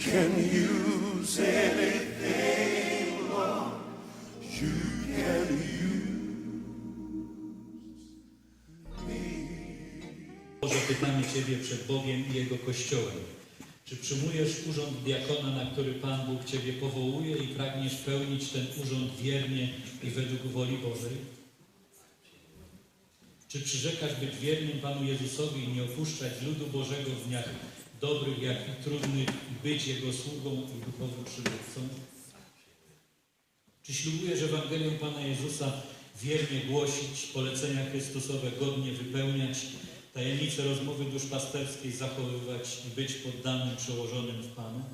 can use anything, Lord. You can use Boże, pytamy Ciebie przed Bogiem i Jego Kościołem. Czy przyjmujesz urząd diakona, na który Pan Bóg Ciebie powołuje i pragniesz pełnić ten urząd wiernie i według woli Bożej? Czy przyrzekasz być wiernym Panu Jezusowi i nie opuszczać ludu Bożego w dniach dobrych, jak i trudnych być Jego sługą i duchowym przywódcą? Czy ślubujesz Ewangelię Pana Jezusa wiernie głosić, polecenia Chrystusowe godnie wypełniać, tajemnice rozmowy duszpasterskiej zachowywać i być poddanym, przełożonym w Panu?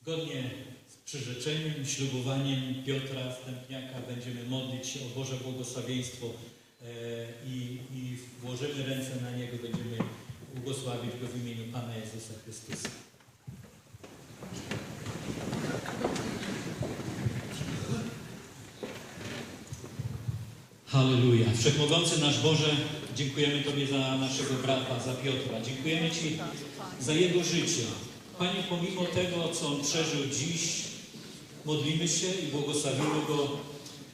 Zgodnie z przyrzeczeniem ślubowaniem Piotra Stępniaka będziemy modlić się o Boże błogosławieństwo e, i, i włożymy ręce na Niego, będziemy błogosławić Go w imieniu Pana Jezusa Chrystusa. Halleluja. Wszechmogący nasz Boże, dziękujemy Tobie za naszego brata, za Piotra. Dziękujemy Ci za jego życie. Panie, pomimo tego, co on przeżył dziś, modlimy się i błogosławimy go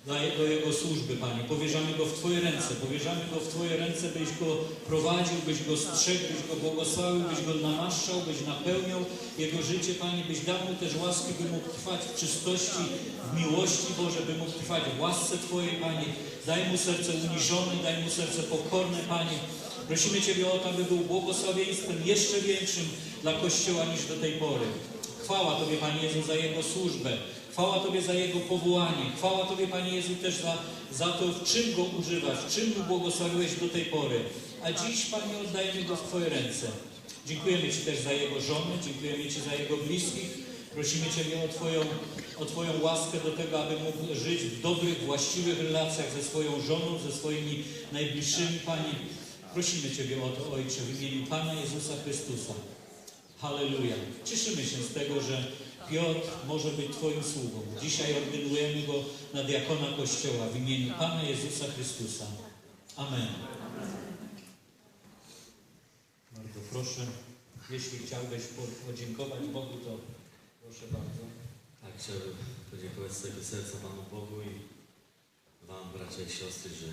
dla jego, służby, Panie. Powierzamy go w Twoje ręce. Powierzamy go w Twoje ręce, byś go prowadził, byś go strzegł, byś go błogosławił, byś go namaszczał, byś napełniał jego życie, Panie, byś dał mu też łaski, by mógł trwać w czystości, w miłości, Boże, by mógł trwać w łasce Twojej, Panie. Daj mu serce uniżone, daj mu serce pokorne, Panie. Prosimy Ciebie o to, aby był błogosławieństwem jeszcze większym dla Kościoła niż do tej pory. Chwała Tobie, Panie Jezu, za Jego służbę. Chwała Tobie za Jego powołanie. Chwała Tobie, Panie Jezu, też za, za to, w czym Go używasz, w czym Go błogosławiłeś do tej pory. A dziś, Panie, oddajemy Go w Twoje ręce. Dziękujemy Ci też za Jego żonę, dziękujemy Ci za Jego bliskich. Prosimy Ciebie o Twoją, o Twoją łaskę do tego, aby mógł żyć w dobrych, właściwych relacjach ze swoją żoną, ze swoimi najbliższymi, Panie. Prosimy Ciebie o to, Ojcze, w imieniu Pana Jezusa Chrystusa. Halleluja. Cieszymy się z tego, że Piotr może być Twoim sługą. Dzisiaj ordynujemy go na diakona Kościoła w imieniu Pana Jezusa Chrystusa. Amen. Bardzo proszę, jeśli chciałbyś po- podziękować Bogu, to proszę bardzo. Tak, chciałbym podziękować z tego serca Panu Bogu i Wam, bracia i siostry, że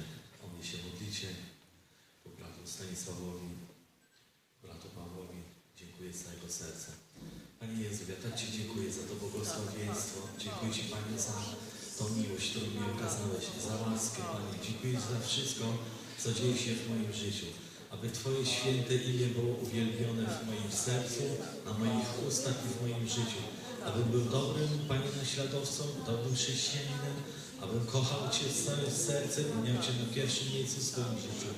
o mnie się modlicie, po bratu Stanisławowi, bratu Pawłowi. Dziękuję z całego serca. Panie Jezu, ja tak Ci dziękuję za to błogosławieństwo. Dziękuję Ci, Panie, za tą miłość, którą mi okazałeś, za łaskę, Panie. Dziękuję Ci za wszystko, co dzieje się w moim życiu. Aby Twoje święte imię było uwielbione w moim sercu, na moich ustach i w moim życiu. Abym był dobrym, Panie, naśladowcą, dobrym chrześcijaninem, abym kochał Cię z całym sercem i miał Cię na pierwszym miejscu w swoim życiu.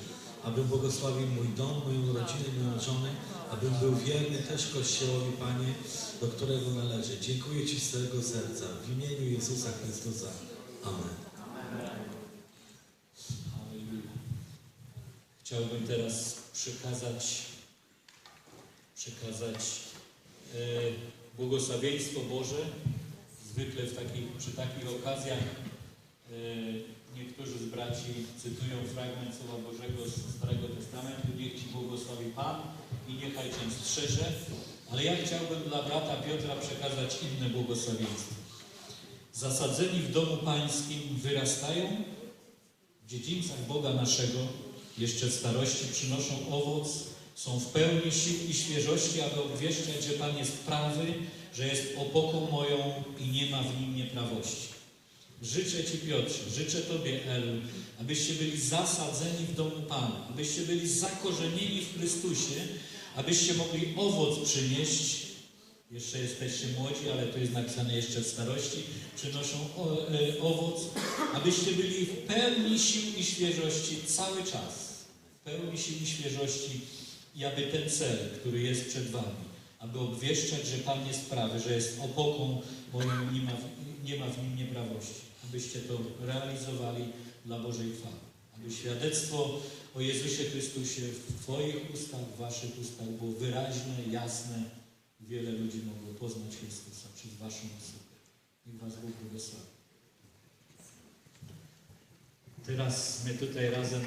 Abym błogosławił mój dom, moją rodzinę, moją żonę, abym był wierny też Kościołowi, Panie, do którego należę. Dziękuję Ci z całego serca. W imieniu Jezusa Chrystusa. Amen. Chciałbym teraz przekazać, przekazać e, błogosławieństwo Boże. Zwykle w takich, przy takich okazjach e, cytują fragment Słowa Bożego z Starego Testamentu. Niech Ci błogosławi Pan i niechaj Cię strzeże. Ale ja chciałbym dla brata Piotra przekazać inne błogosławieństwo. Zasadzeni w domu pańskim wyrastają w dziedzińcach Boga naszego jeszcze w starości przynoszą owoc, są w pełni sił i świeżości, aby obwieszczać, że Pan jest prawy, że jest opoką moją i nie ma w nim nieprawości. Życzę Ci, Piotrze, życzę Tobie, Elu, abyście byli zasadzeni w domu Pana, abyście byli zakorzenieni w Chrystusie, abyście mogli owoc przynieść jeszcze jesteście młodzi, ale tu jest napisane jeszcze w starości, przynoszą o, e, owoc, abyście byli w pełni sił i świeżości cały czas. W pełni sił i świeżości i aby ten cel, który jest przed wami, aby obwieszczać, że Pan jest prawy, że jest opoką ma, w- nie ma w nim nieprawości. Abyście to realizowali dla Bożej chwały. Aby świadectwo o Jezusie Chrystusie w Twoich ustach, w Waszych ustach było wyraźne, jasne. Wiele ludzi mogło poznać Chrystusa przez Waszą osobę. Niech Was Bóg błogosławi. Teraz my tutaj razem